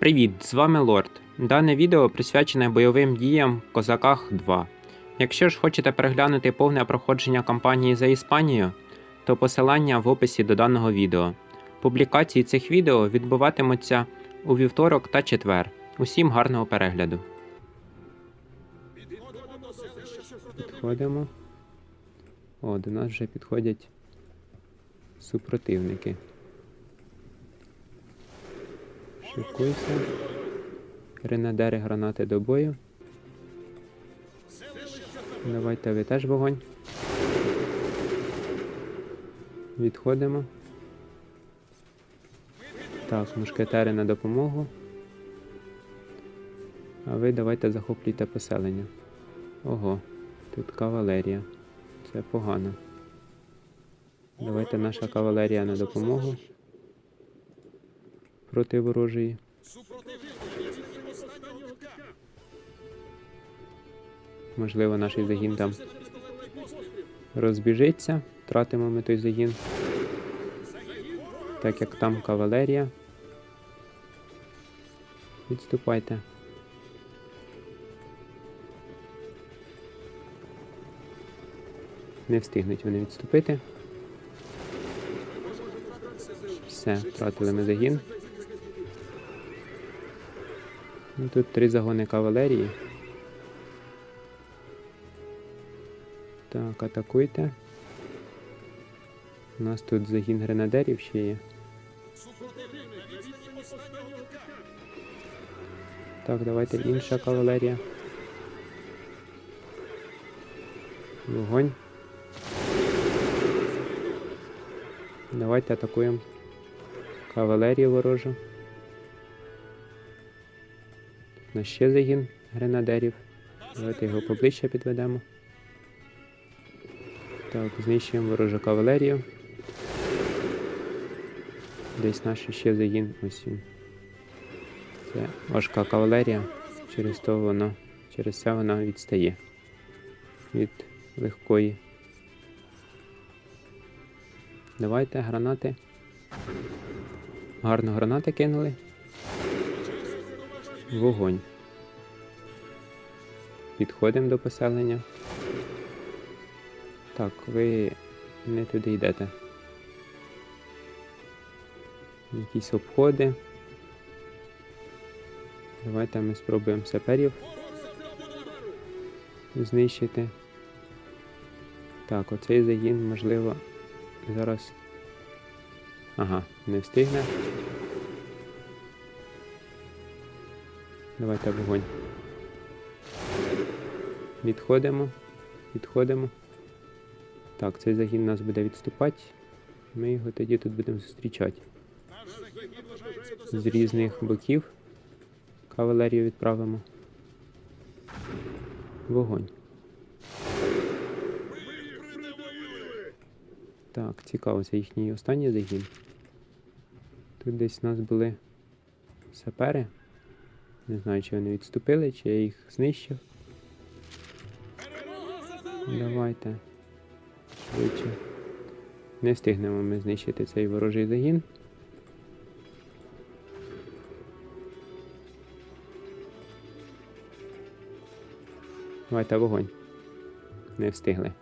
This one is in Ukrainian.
Привіт, з вами Лорд. Дане відео присвячене бойовим діям Козаках 2. Якщо ж хочете переглянути повне проходження кампанії за Іспанію, то посилання в описі до даного відео. Публікації цих відео відбуватимуться у вівторок та четвер. Усім гарного перегляду. Підходимо. О, до нас вже підходять супротивники. Шикуйся. Гренадери гранати до бою. Давайте ви теж вогонь. Відходимо. Так, мушкетери на допомогу. А ви давайте захоплюйте поселення. Ого, тут кавалерія. Це погано. Давайте наша кавалерія на допомогу проти ворожої. Можливо, наш загін там розбіжиться, втратимо ми той загін. Так як там кавалерія. Відступайте. Не встигнуть вони відступити. Все, втратили ми загін. Ну, Тут три загони кавалерії. Так, атакуйте. У нас тут загін гренадерів ще є. Так, давайте інша кавалерія. Вогонь. Давайте атакуємо кавалерію ворожу. У ще загін гренадерів. Давайте його поближче підведемо. Так, знищуємо ворожу кавалерію. Десь наш ще загін. Ось він. Це важка кавалерія. Через то вона, через це вона відстає від легкої. Давайте гранати. Гарно гранати кинули. Вогонь. Підходимо до поселення. Так, ви не туди йдете. Якісь обходи. Давайте ми спробуємо саперів знищити. Так, оцей загін, можливо, зараз. Ага, не встигне. Давайте вогонь. Відходимо. Відходимо. Так, цей загін нас буде відступати. Ми його тоді тут будемо зустрічати. З різних боків кавалерію відправимо. Вогонь. Так, цікаво, це їхній останній загін. Тут десь у нас були сапери. Не знаю, чи вони відступили, чи я їх знищив. Давайте. Швидше. Не встигнемо ми знищити цей ворожий загін. Давайте вогонь. Не встигли.